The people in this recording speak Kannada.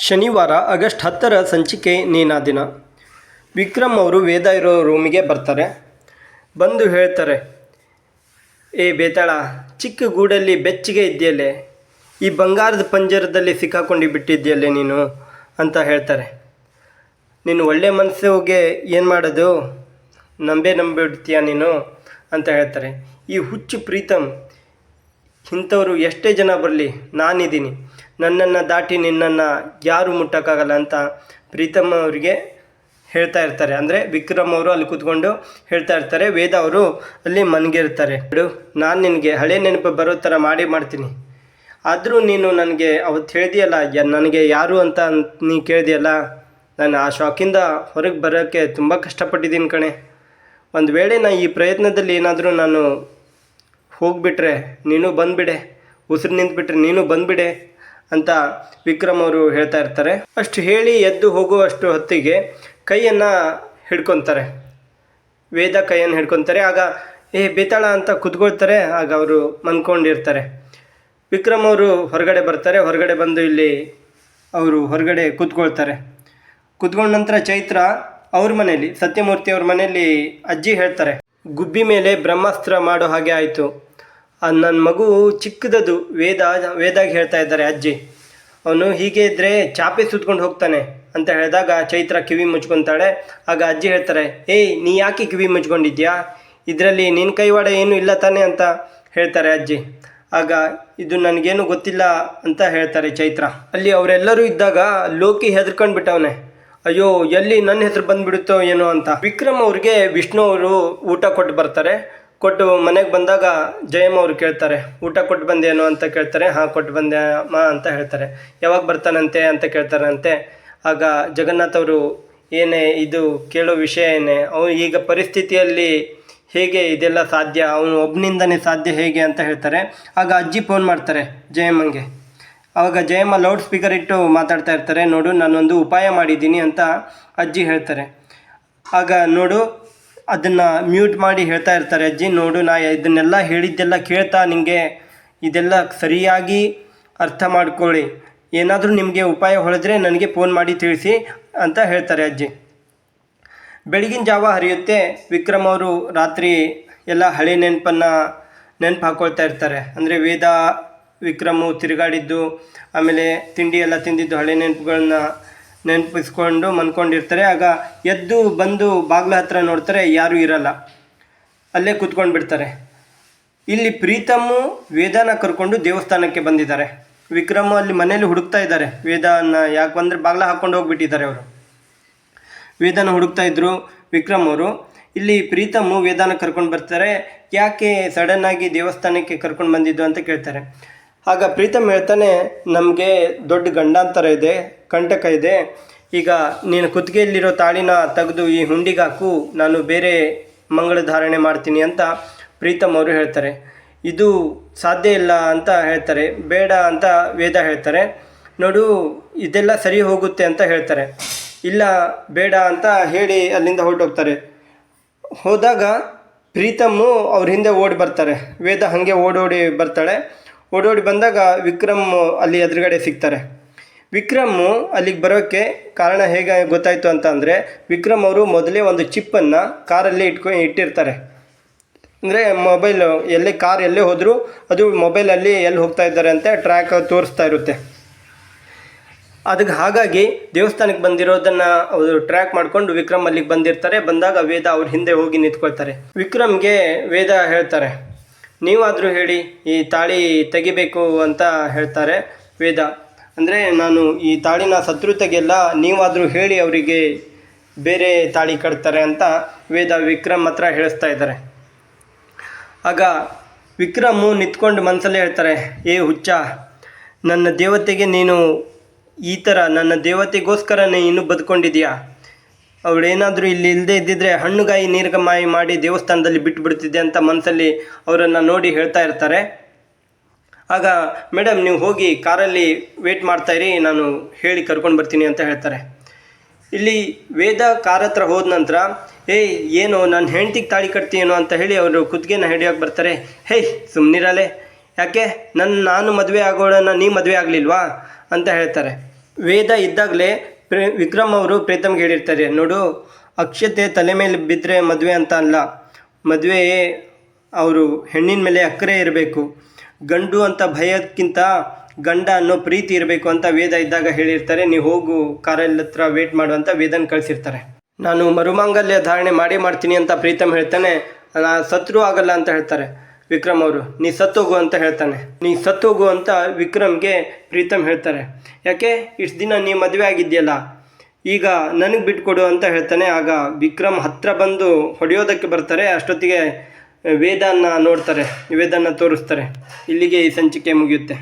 ಶನಿವಾರ ಆಗಸ್ಟ್ ಹತ್ತರ ಸಂಚಿಕೆ ನೀನಾ ದಿನ. ವಿಕ್ರಮ್ ಅವರು ವೇದ ಇರೋ ರೂಮಿಗೆ ಬರ್ತಾರೆ. ಬಂದು ಹೇಳ್ತಾರೆ, ಏ ಬೇತಾಳ, ಚಿಕ್ಕ ಗೂಡಲ್ಲಿ ಬೆಚ್ಚಿಗೆ ಇದೆಯಲ್ಲೇ ಈ ಬಂಗಾರದ ಪಂಜರದಲ್ಲಿ ಸಿಕ್ಕಾಕೊಂಡು ಬಿಟ್ಟಿದ್ಯಲ್ಲೇ ನೀನು? ಅಂತ ಹೇಳ್ತಾರೆ. ನೀನು ಒಳ್ಳೆ ಮನಸ್ಸಿಗೆ ಏನು ಮಾಡೋದು? ನಂಬೇ ನಂಬಿಡ್ತೀಯ ನೀನು? ಅಂತ ಹೇಳ್ತಾರೆ. ಈ ಹುಚ್ಚು ಪ್ರೀತಮ್, ಇಂಥವರು ಎಷ್ಟೇ ಜನ ಬರಲಿ, ನಾನಿದ್ದೀನಿ. ನನ್ನನ್ನು ದಾಟಿ ನಿನ್ನನ್ನು ಯಾರು ಮುಟ್ಟೋಕ್ಕಾಗಲ್ಲ ಅಂತ ಪ್ರೀತಮ್ ಅವರಿಗೆ ಹೇಳ್ತಾ ಇರ್ತಾರೆ. ಅಂದರೆ ವಿಕ್ರಮ್ ಅವರು ಅಲ್ಲಿ ಕೂತ್ಕೊಂಡು ಹೇಳ್ತಾ ಇರ್ತಾರೆ. ವೇದ ಅವರು ಅಲ್ಲಿ ಮನಗಿರ್ತಾರೆ. ಬಿಡು, ನಾನು ನಿನಗೆ ಹಳೆ ನೆನಪು ಬರೋ ಥರ ಮಾಡಿ ಮಾಡ್ತೀನಿ. ಆದರೂ ನೀನು ನನಗೆ ಅವತ್ತು ಹೇಳಿದೆಯಲ್ಲ ನನಗೆ ಯಾರು ಅಂತ ಅಂತ್ ನೀ ಕೇಳಿದೆಯಲ್ಲ? ನಾನು ಆ ಶಾಕಿಂದ ಹೊರಗೆ ಬರೋಕ್ಕೆ ತುಂಬ ಕಷ್ಟಪಟ್ಟಿದ್ದೀನಿ ಕಣೆ. ಒಂದು ವೇಳೆ ನಾ ಈ ಪ್ರಯತ್ನದಲ್ಲಿ ಏನಾದರೂ ನಾನು ಹೋಗಿಬಿಟ್ರೆ ನೀನು ಬಂದುಬಿಡೆ. ಉಸಿರು ನಿಂತುಬಿಟ್ರೆ ನೀನು ಬಂದ್ಬಿಡೆ. ಅಂತ ವಿಕ್ರಮ್ ಅವರು ಹೇಳ್ತಾ ಇರ್ತಾರೆ. ಅಷ್ಟು ಹೇಳಿ ಎದ್ದು ಹೋಗುವಷ್ಟು ಹೊತ್ತಿಗೆ ಕೈಯನ್ನು ಹಿಡ್ಕೊತಾರೆ. ವೇದ ಕೈಯನ್ನು ಹಿಡ್ಕೊತಾರೆ. ಆಗ, ಏ, ಬೇತಾಳ ಅಂತ ಕುತ್ಕೊಳ್ತಾರೆ. ಆಗ ಅವರು ಮನ್ಕೊಂಡಿರ್ತಾರೆ. ವಿಕ್ರಮ್ ಅವರು ಹೊರಗಡೆ ಬರ್ತಾರೆ. ಹೊರಗಡೆ ಬಂದು ಇಲ್ಲಿ ಅವರು ಹೊರಗಡೆ ಕೂತ್ಕೊಳ್ತಾರೆ. ಕುತ್ಕೊಂಡ ನಂತರ ಚೈತ್ರ ಅವ್ರ ಮನೆಯಲ್ಲಿ ಸತ್ಯಮೂರ್ತಿ ಅವ್ರ ಮನೆಯಲ್ಲಿ ಅಜ್ಜಿ ಹೇಳ್ತಾರೆ, ಗುಬ್ಬಿ ಮೇಲೆ ಬ್ರಹ್ಮಾಸ್ತ್ರ ಮಾಡೋ ಹಾಗೆ ಆಯಿತು. ನನ್ನ ಮಗು ಚಿಕ್ಕದದು, ವೇದ, ವೇದಾಗಿ ಹೇಳ್ತಾ ಇದ್ದಾರೆ ಅಜ್ಜಿ. ಅವನು ಹೀಗೆ ಇದ್ದರೆ ಚಾಪೆ ಸುತ್ಕೊಂಡು ಹೋಗ್ತಾನೆ ಅಂತ ಹೇಳಿದಾಗ ಚೈತ್ರ ಕಿವಿ ಮುಚ್ಕೊತಾಳೆ. ಆಗ ಅಜ್ಜಿ ಹೇಳ್ತಾರೆ, ಏಯ್, ನೀ ಯಾಕೆ ಕಿವಿ ಮುಚ್ಕೊಂಡಿದ್ಯಾ? ಇದರಲ್ಲಿ ನಿನ್ನ ಕೈವಾಡ ಏನೂ ಇಲ್ಲ ತಾನೆ ಅಂತ ಹೇಳ್ತಾರೆ ಅಜ್ಜಿ. ಆಗ ಇದು ನನಗೇನು ಗೊತ್ತಿಲ್ಲ ಅಂತ ಹೇಳ್ತಾರೆ ಚೈತ್ರ. ಅಲ್ಲಿ ಅವರೆಲ್ಲರೂ ಇದ್ದಾಗ ಲೋಕಿ ಹೆದರ್ಕೊಂಡು ಬಿಟ್ಟವನೆ ಅಯ್ಯೋ, ಎಲ್ಲಿ ನನ್ನ ಹೆಸರು ಬಂದ್ಬಿಡುತ್ತೋ ಏನೋ ಅಂತ. ವಿಕ್ರಮ್ ಅವ್ರಿಗೆ ವಿಷ್ಣು ಅವರು ಊಟ ಕೊಟ್ಟು ಬರ್ತಾರೆ. ಕೊಟ್ಟು ಮನೆಗೆ ಬಂದಾಗ ಜಯಮ್ಮ ಅವ್ರು ಕೇಳ್ತಾರೆ, ಊಟ ಕೊಟ್ಟು ಬಂದೇನು ಅಂತ ಕೇಳ್ತಾರೆ, ಹಾಂ ಕೊಟ್ಟು ಬಂದೆ ಅಮ್ಮ ಅಂತ ಹೇಳ್ತಾರೆ. ಯಾವಾಗ ಬರ್ತಾನಂತೆ ಅಂತ ಕೇಳ್ತಾರಂತೆ. ಆಗ ಜಗನ್ನಾಥ್ ಅವರು, ಏನೇ ಇದು ಕೇಳೋ ವಿಷಯ ಏನೇ, ಅವನು ಈಗ ಪರಿಸ್ಥಿತಿಯಲ್ಲಿ ಹೇಗೆ ಇದೆಲ್ಲ ಸಾಧ್ಯ, ಅವನು ಒಬ್ಬನಿಂದನೇ ಸಾಧ್ಯ ಹೇಗೆ ಅಂತ ಹೇಳ್ತಾರೆ. ಆಗ ಅಜ್ಜಿ ಫೋನ್ ಮಾಡ್ತಾರೆ ಜಯಮ್ಮಂಗೆ. ಆವಾಗ ಜಯಮ್ಮ ಲೌಡ್ ಸ್ಪೀಕರ್ ಇಟ್ಟು ಮಾತಾಡ್ತಾ ಇರ್ತಾರೆ, ನೋಡು ನಾನೊಂದು ಉಪಾಯ ಮಾಡಿದ್ದೀನಿ ಅಂತ ಅಜ್ಜಿ ಹೇಳ್ತಾರೆ. ಆಗ ನೋಡು ಅದನ್ನು ಮ್ಯೂಟ್ ಮಾಡಿ ಹೇಳ್ತಾ ಇರ್ತಾರೆ, ಅಜ್ಜಿ ನೋಡು, ನಾ ಇದನ್ನೆಲ್ಲ ಹೇಳಿದ್ದೆಲ್ಲ ಕೇಳ್ತಾ ನಿಮಗೆ ಇದೆಲ್ಲ ಸರಿಯಾಗಿ ಅರ್ಥ ಮಾಡ್ಕೊಳ್ಳಿ. ಏನಾದರೂ ನಿಮಗೆ ಉಪಾಯ ಹೊಳೆದ್ರೆ ನನಗೆ ಫೋನ್ ಮಾಡಿ ತಿಳಿಸಿ, ಅಂತ ಹೇಳ್ತಾರೆ ಅಜ್ಜಿ. ಬೆಳಗಿನ ಜಾವ ಹರಿಯುತ್ತೆ, ವಿಕ್ರಮ್ ಅವರು ರಾತ್ರಿ ಎಲ್ಲ ಹಳೆ ನೆನಪನ್ನು ನೆನಪು ಹಾಕ್ಕೊಳ್ತಾ ಇರ್ತಾರೆ. ಅಂದರೆ ವೇದ, ವಿಕ್ರಮು ತಿರುಗಾಡಿದ್ದು, ಆಮೇಲೆ ತಿಂಡಿ ಎಲ್ಲ ತಿಂದಿದ್ದು ಹಳೆ ನೆನಪುಗಳನ್ನ ನೆನಪಿಸ್ಕೊಂಡು ಮನ್ಕೊಂಡಿರ್ತಾರೆ. ಆಗ ಎದ್ದು ಬಂದು ಬಾಗ್ಲ ಹತ್ರ ನೋಡ್ತಾರೆ, ಯಾರೂ ಇರಲ್ಲ. ಅಲ್ಲೇ ಕೂತ್ಕೊಂಡು ಬಿಡ್ತಾರೆ. ಇಲ್ಲಿ ಪ್ರೀತಮ್ಮು ವೇದನ ಕರ್ಕೊಂಡು ದೇವಸ್ಥಾನಕ್ಕೆ ಬಂದಿದ್ದಾರೆ. ವಿಕ್ರಮ ಅಲ್ಲಿ ಮನೇಲಿ ಹುಡುಕ್ತಾ ಇದ್ದಾರೆ. ವೇದನ ಯಾಕೆ ಬಂದರೆ ಬಾಗ್ಲ ಹಾಕ್ಕೊಂಡು ಹೋಗ್ಬಿಟ್ಟಿದ್ದಾರೆ ಅವರು. ವೇದನ ಹುಡುಕ್ತಾ ಇದ್ರು ವಿಕ್ರಮ್ ಅವರು. ಇಲ್ಲಿ ಪ್ರೀತಮ್ಮು ವೇದಾನ ಕರ್ಕೊಂಡು ಬರ್ತಾರೆ. ಯಾಕೆ ಸಡನ್ ಆಗಿ ದೇವಸ್ಥಾನಕ್ಕೆ ಕರ್ಕೊಂಡು ಬಂದಿದ್ದು ಅಂತ ಕೇಳ್ತಾರೆ. ಆಗ ಪ್ರೀತಮ್ ಹೇಳ್ತಾನೆ, ನಮಗೆ ದೊಡ್ಡ ಗಂಡಾಂತರ ಇದೆ. ಕಂಟಕ ಇದೆ. ಈಗ ನೀನು ಕುತ್ತಿಗೆಯಲ್ಲಿರೋ ತಾಳಿನ ತೆಗೆದು ಈ ಹುಂಡಿಗಾಕು ನಾನು ಬೇರೆ ಮಂಗಳ ಧಾರಣೆ ಮಾಡ್ತೀನಿ ಅಂತ ಪ್ರೀತಮ್ ಅವರು ಹೇಳ್ತಾರೆ. ಇದು ಸಾಧ್ಯ ಇಲ್ಲ ಅಂತ ಹೇಳ್ತಾರೆ. ಬೇಡ ಅಂತ ವೇದ ಹೇಳ್ತಾರೆ. ನೋಡು, ಇದೆಲ್ಲ ಸರಿ ಹೋಗುತ್ತೆ ಅಂತ ಹೇಳ್ತಾರೆ. ಇಲ್ಲ, ಬೇಡ ಅಂತ ಹೇಳಿ ಅಲ್ಲಿಂದ ಹೊರಟೋಗ್ತಾರೆ. ಹೋದಾಗ ಪ್ರೀತಮ್ಮು ಅವ್ರ ಹಿಂದೆ ಓಡಿ ಬರ್ತಾರೆ. ವೇದ ಹಾಗೆ ಓಡೋಡಿ ಬರ್ತಾಳೆ. ಓಡೋಡಿ ಬಂದಾಗ ವಿಕ್ರಮ್ ಅಲ್ಲಿ ಎದುರುಗಡೆ ಸಿಗ್ತಾರೆ. ವಿಕ್ರಮ್ ಅಲ್ಲಿಗೆ ಬರೋಕ್ಕೆ ಕಾರಣ ಹೇಗೆ ಗೊತ್ತಾಯಿತು ಅಂತ ಅಂದರೆ, ವಿಕ್ರಮ್ ಅವರು ಮೊದಲೇ ಒಂದು ಚಿಪ್ಪನ್ನು ಕಾರಲ್ಲಿ ಇಟ್ಕೊ, ಇಟ್ಟಿರ್ತಾರೆ. ಅಂದರೆ ಮೊಬೈಲು, ಎಲ್ಲೇ ಕಾರ್ ಎಲ್ಲೇ ಹೋದರೂ ಅದು ಮೊಬೈಲಲ್ಲಿ ಎಲ್ಲಿ ಹೋಗ್ತಾ ಇದ್ದಾರೆ ಅಂತ ಟ್ರ್ಯಾಕ್ ತೋರಿಸ್ತಾ ಇರುತ್ತೆ. ಅದಕ್ಕೆ ಹಾಗಾಗಿ ದೇವಸ್ಥಾನಕ್ಕೆ ಬಂದಿರೋದನ್ನು ಅವರು ಟ್ರ್ಯಾಕ್ ಮಾಡಿಕೊಂಡು ವಿಕ್ರಮ್ ಅಲ್ಲಿಗೆ ಬಂದಿರ್ತಾರೆ. ಬಂದಾಗ ವೇದ ಅವ್ರ ಹಿಂದೆ ಹೋಗಿ ನಿಂತ್ಕೊಳ್ತಾರೆ. ವಿಕ್ರಮ್ಗೆ ವೇದ ಹೇಳ್ತಾರೆ, ನೀವಾದರೂ ಹೇಳಿ, ಈ ತಾಳಿ ತೆಗಿಬೇಕು ಅಂತ ಹೇಳ್ತಾರೆ ವೇದ. ಅಂದರೆ ನಾನು ಈ ತಾಳಿನ ಶತ್ರುತೆಗೆಲ್ಲ ನೀವಾದರೂ ಹೇಳಿ ಅವರಿಗೆ ಬೇರೆ ತಾಳಿ ಕಟ್ತಾರೆ ಅಂತ ವೇದ ವಿಕ್ರಮ್ ಹತ್ರ ಹೇಳಿಸ್ತಾ ಇದ್ದಾರೆ. ಆಗ ವಿಕ್ರಮು ನಿಂತ್ಕೊಂಡು ಮನಸ್ಸಲ್ಲೇ ಹೇಳ್ತಾರೆ, ಏ ಹುಚ್ಚ, ನನ್ನ ದೇವತೆಗೆ ನೀನು ಈ ಥರ ನನ್ನ ದೇವತೆಗೋಸ್ಕರ ನೀನು ಬದುಕೊಂಡಿದ್ಯಾ ಅವಳೇನಾದರೂ ಇಲ್ಲಿ ಇಲ್ಲದೆ ಇದ್ದಿದ್ರೆ ಹಣ್ಣುಗಾಯಿ ನೀರ್ಗಮಾಯಿ ಮಾಡಿ ದೇವಸ್ಥಾನದಲ್ಲಿ ಬಿಟ್ಟುಬಿಡ್ತಿದ್ದೆ ಅಂತ ಮನಸ್ಸಲ್ಲಿ ಅವರನ್ನು ನೋಡಿ ಹೇಳ್ತಾ ಇರ್ತಾರೆ. ಆಗ ಮೇಡಮ್ ನೀವು ಹೋಗಿ ಕಾರಲ್ಲಿ ವೇಟ್ ಮಾಡ್ತಾಯಿರಿ ನಾನು ಹೇಳಿ ಕರ್ಕೊಂಡು ಬರ್ತೀನಿ ಅಂತ ಹೇಳ್ತಾರೆ. ಇಲ್ಲಿ ವೇದ ಕಾರ್ ಹತ್ರ ಹೋದ ನಂತರ, ಏಯ್, ಏನು, ನಾನು ಹೆಂಡ್ತಿಗೆ ತಾಳಿ ಕಟ್ತೀನೋ ಅಂತ ಹೇಳಿ ಅವರು ಕುತ್ತಿಗೆನ ಹಿಡಿಯೋಕೆ ಬರ್ತಾರೆ. ಹೇಯ್ ಸುಮ್ಮನಿರಲೆ ಯಾಕೆ? ನನ್ನ ನಾನು ಮದುವೆ ಆಗೋಳನ್ನ ನೀ ಮದುವೆ ಆಗಲಿಲ್ವಾ? ಅಂತ ಹೇಳ್ತಾರೆ. ವೇದ ಇದ್ದಾಗಲೇ ಪ್ರೇ, ವಿಕ್ರಮ್ ಅವರು ಪ್ರೀತಮ್ಗೆ ಹೇಳಿರ್ತಾರೆ, ನೋಡು, ಅಕ್ಷತೆ ತಲೆ ಮೇಲೆ ಬಿದ್ದರೆ ಮದುವೆ ಅಂತ ಅಲ್ಲ. ಮದುವೆ ಅವರು ಹೆಣ್ಣಿನ ಮೇಲೆ ಅಕ್ಕರೆ ಇರಬೇಕು. ಗಂಡು ಅಂತ ಭಯಕ್ಕಿಂತ ಗಂಡ ಅನ್ನೋ ಪ್ರೀತಿ ಇರಬೇಕು ಅಂತ ವೇದ ಇದ್ದಾಗ ಹೇಳಿರ್ತಾರೆ. ನೀವು ಹೋಗು ಕಾರಲ್ಲಿ ಹತ್ರ ವೇಟ್ ಮಾಡು ಅಂತ ವೇದನ್ ಕಳಿಸಿರ್ತಾರೆ. ನಾನು ಮರುಮಾಂಗಲ್ಯ ಧಾರಣೆ ಮಾಡಿ ಮಾಡ್ತೀನಿ ಅಂತ ಪ್ರೀತಮ್ ಹೇಳ್ತಾನೆ. ನಾ ಸತ್ರು ಆಗಲ್ಲ ಅಂತ ಹೇಳ್ತಾರೆ ವಿಕ್ರಮ್ ಅವರು. ನೀ ಸತ್ತೋಗು ಅಂತ ಹೇಳ್ತಾನೆ. ನೀ ಸತ್ತೋಗು ಅಂತ ವಿಕ್ರಮ್ಗೆ ಪ್ರೀತಮ್ ಹೇಳ್ತಾರೆ. ಯಾಕೆ? ಇಷ್ಟು ದಿನ ನೀ ಮದುವೆ ಆಗಿದ್ಯಲ್ಲ. ಈಗ ನನಗೆ ಬಿಟ್ಕೊಡು ಅಂತ ಹೇಳ್ತಾನೆ. ಆಗ ವಿಕ್ರಮ್ ಹತ್ರ ಬಂದು ಹೊಡೆಯೋದಕ್ಕೆ ಬರ್ತಾರೆ. ಅಷ್ಟೊತ್ತಿಗೆ ವೇದನ್ನ ನೋಡ್ತಾರೆ ವೇದನ್ನ ತೋರಿಸ್ತಾರೆ. ಇಲ್ಲಿಗೆ ಈ ಸಂಚಿಕೆ ಮುಗಿಯುತ್ತೆ.